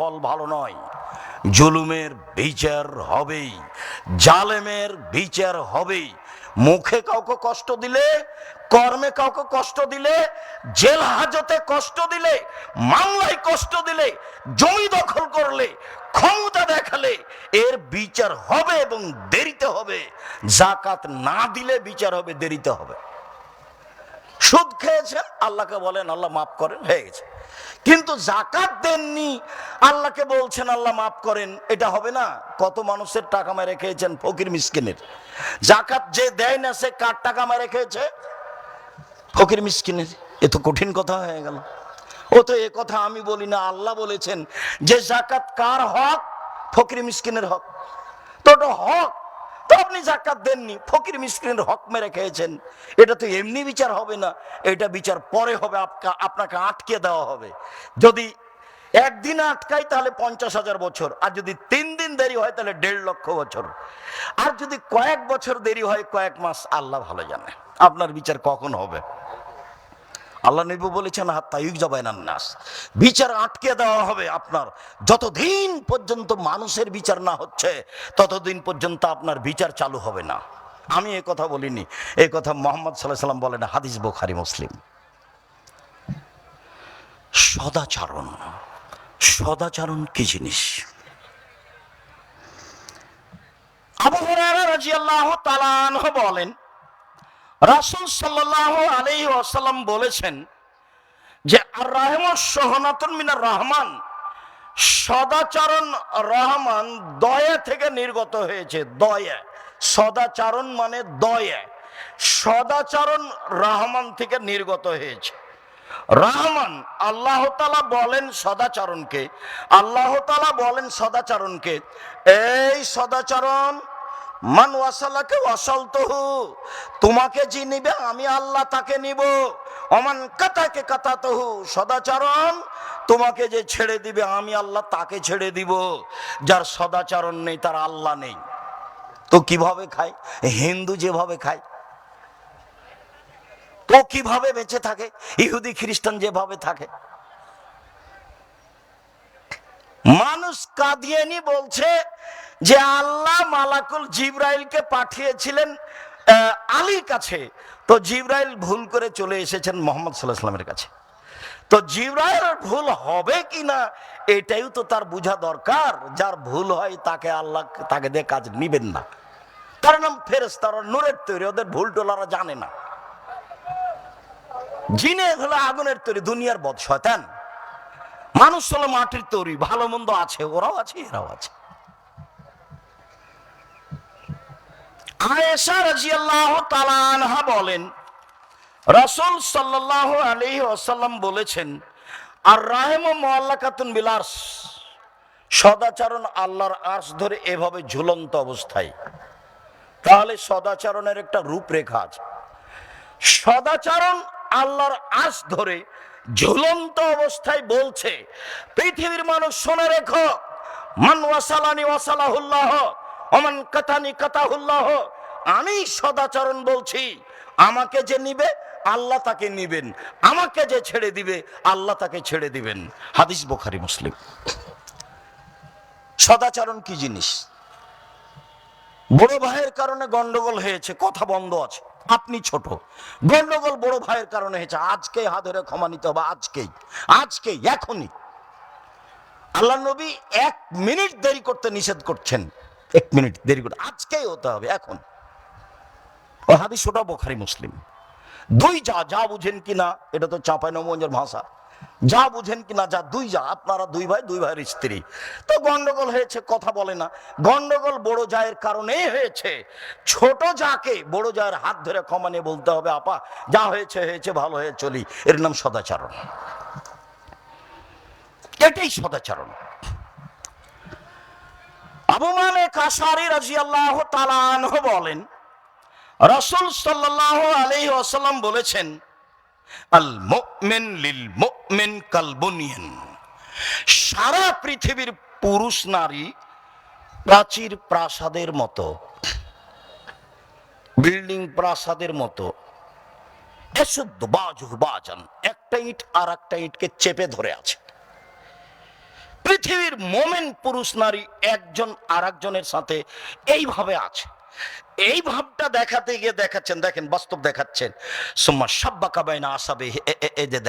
ফল ভালো নয়। জুলুমের বিচার হবেই, জালেমের বিচার হবেই। মুখে কাউকে কষ্ট দিলে, কর্মে কাউকে কষ্ট দিলে, জেল হাজতে কষ্ট দিলে, মামলায় কষ্ট দিলে, জমি দখল করলে, ক্ষমতা দেখালে, এর বিচার হবে এবং দেরিতে হবে। জাকাত না দিলে বিচার হবে, দেরিতে হবে। সুদ খেয়েছেন আল্লাহকে বলেন, আল্লাহ মাফ করেন, হয়ে গেছে। কিন্তু জাকাত দেননি, আল্লাহকে বলছেন, আল্লাহ মাফ করেন, এটা হবে না। কত মানুষের টাকা মেরে খেয়েছেন, ফকির মিসকিনের। জাকাত যে দেয় না, সে কার টাকা মেরে খেয়েছে? ফকির মিসকিনের। এ তো কঠিন কথা হয়ে গেল। ও তো এ কথা আমি বলি না, আল্লাহ বলেছেন যে জাকাত কার হক? ফকির মিসকিনের হক। আপনি জাকাত দেননি, ফকির মিসক্রিনের হক মেরে খেয়েছেন। এটা তো এমনি বিচার হবে না, এটা বিচার পরে হবে আপনাকে আটকে দেওয়া হবে। যদি একদিন আটকাই, তাহলে পঞ্চাশ হাজার বছর, আর যদি তিন দিন দেরি হয়, তাহলে দেড় লক্ষ বছর। আর যদি কয়েক বছর দেরি হয়, কয়েক মাস, আল্লাহ ভালো জানে, আপনার বিচার কখন হবে। আল্লাহ নবী বলেছেন হাত তাইক যাবে নাস। বিচার আটকে দেওয়া হবে আপনার। যতদিন পর্যন্ত মানুষের বিচার না হচ্ছে, ততদিন পর্যন্ত আপনার বিচার চালু হবে না। আমি এ কথা বলিনি। এই কথা মোহাম্মদ সাল্লাহ সাল্লাম বলেন, হাদিস বোখারি, মুসলিম। সদাচারণ। সদাচারণ কি জিনিস? আবু হুরায়রা রাদিয়াল্লাহু তাআলা বলেন রাসূল সাল্লাল্লাহু আলাইহি ওয়াসাল্লাম বলেছেন যে আর রাহমান সহনাতন মিনার রহমান, সদাচরণ রহমান দয়া থেকে নির্গত হয়েছে, দয়া। সদাচরণ মানে দয়া। সদাচরণ রহমান থেকে নির্গত হয়েছে। রহমান, আল্লাহ তালা বলেন সদাচরণকে। আল্লাহ তালা বলেন সদাচরণকে। এই সদাচরণ মান ওয়াসালাকে ওয়াসাল তহু তোমাকে যে নিবে আমি আল্লাহ তাকে নিব। অমান কাতাকে কাতা তহু সদাচরণ তোমাকে যে ছেড়ে দিবে আমি আল্লাহ তাকে ছেড়ে দিব। যার সদাচরণ নেই, তার আল্লাহ নেই। তো কীভাবে খায়? হিন্দু যেভাবে খায়। ও কীভাবে বেঁচে থাকে? ইহুদি, খ্রিস্টান যেভাবে থাকে। মানুষ কাদিয়ানি বলছে যে আল্লাহ মালাকুল জিব্রাইলকে পাঠিয়েছিলেন আলীর কাছে। তো জিব্রাইল ভুল করে চলে এসেছেন মোহাম্মদ সাল্লাহ সাল্লামের কাছে। তো জিব্রাইল ভুল হবে কি না, এটাই তো তার বোঝা দরকার। যার ভুল হয় তাকে আল্লাহ তাকে দিয়ে কাজ নিবেন না। তার নাম ফেরেস্তারা নূরের তৈরি। ওদের ভুল টোলারা জানে না। জিনে হলো আগুনের তৈরি, দুনিয়ার বদ শয়তান মানুষ হলো মাটির তৈরি, ভালো মন্দ আছে, ওরাও আছে, এরাও আছে। আয়েশা রাজিয়াল্লাহ তাআলা আনহা বলেন, রাসূল সাল্লাল্লাহু আলাইহি ওয়াসাল্লাম বলেছেন আর রাহেম মোয়াল্লাকাতুন বিলাস সদাচরণ আল্লাহর আর্শ ধরে এভাবে ঝুলন্ত অবস্থায়। তাহলে সদাচরণের একটা রূপরেখা আছে। সদাচরণ আল্লাহর আশ ধরে ঝুলন্ত অবস্থায় বলছে, পৃথিবীর মানুষ শোনে রেখো, মান ওয়াসালানি ওয়াসালাহুল্লাহ। অমান আমি সদাচরণ বলছি, আমাকে যে নিবে, আল্লাহ তাকে নিবেন। আমাকে যে ছেড়ে দিবে, আল্লাহ তাকে ছেড়ে দিবেন। হাদিস বোখারি, মুসলিম। সদাচরণ কি জিনিস? বড় ভাইয়ের কারণে গন্ডগোল হয়েছে, কথা বন্ধ আছে। আপনি ছোট। গন্ডগোল বড় ভাইয়ের কারণে হয়েছে, আজকে হাত ধরে ক্ষমা নিতে হবে, আজকেই। আজকেই এখনই। আল্লাহ নবী এক মিনিট দেরি করতে নিষেধ করছেন। এক মিনিট, দেরি করতে আজকেই হতে হবে, এখন। ও হাদিস ওটা বোখারি, মুসলিম। দুই যা যা বুঝেন কিনা, এটা তো চাপাই নবঞ্জের ভাষা। যা বুঝেন কিনা, যা দুই যা, আপনারা দুই ভাই, দুই ভাইয়ের স্ত্রী। তো গন্ডগোল হয়েছে, কথা বলে না। গন্ডগোল বড় জায়ের কারণেই হয়েছে। ছোট যাকে, বড় জায়ের হাত ধরে ক্ষমা নিয়ে বলতে হবে, আপা, যা হয়েছে হয়েছে, ভালো হয়ে চলি। এর নাম সদাচারণ। এটাই সদাচরণ। আবু মালিক আশারি রাদিয়াল্লাহু তাআলা বলেন, রাসূল সাল্লাল্লাহু আলাইহি ওয়াসাল্লাম বলেছেন, আল মুমিন লিল মুমিন কালবনিয়ান সারা পৃথিবীর পুরুষ নারী প্রাচীর প্রাসাদের মতো, বিল্ডিং প্রাসাদের মতো একটা ইট আর একটা ইটকে চেপে ধরে আছে। পৃথিবীর মোমেন পুরুষ নারী একজন আর একজনের সাথে এইভাবে আছে। এই ভাবটা দেখাতে গিয়ে দেখাচ্ছেন, দেখেন বাস্তব দেখাচ্ছেন। সোম্মা সাব্বা কাবাইনা আসাবে এ, যে